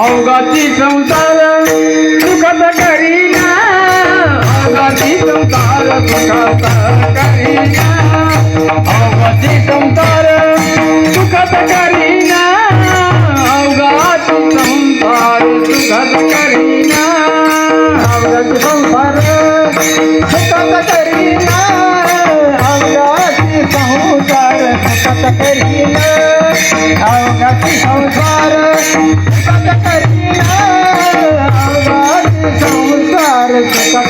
अवघाची संसार सुखद करीना. अवघाची संसार सुखद करीना. अवघाची संसार सुखद करीना.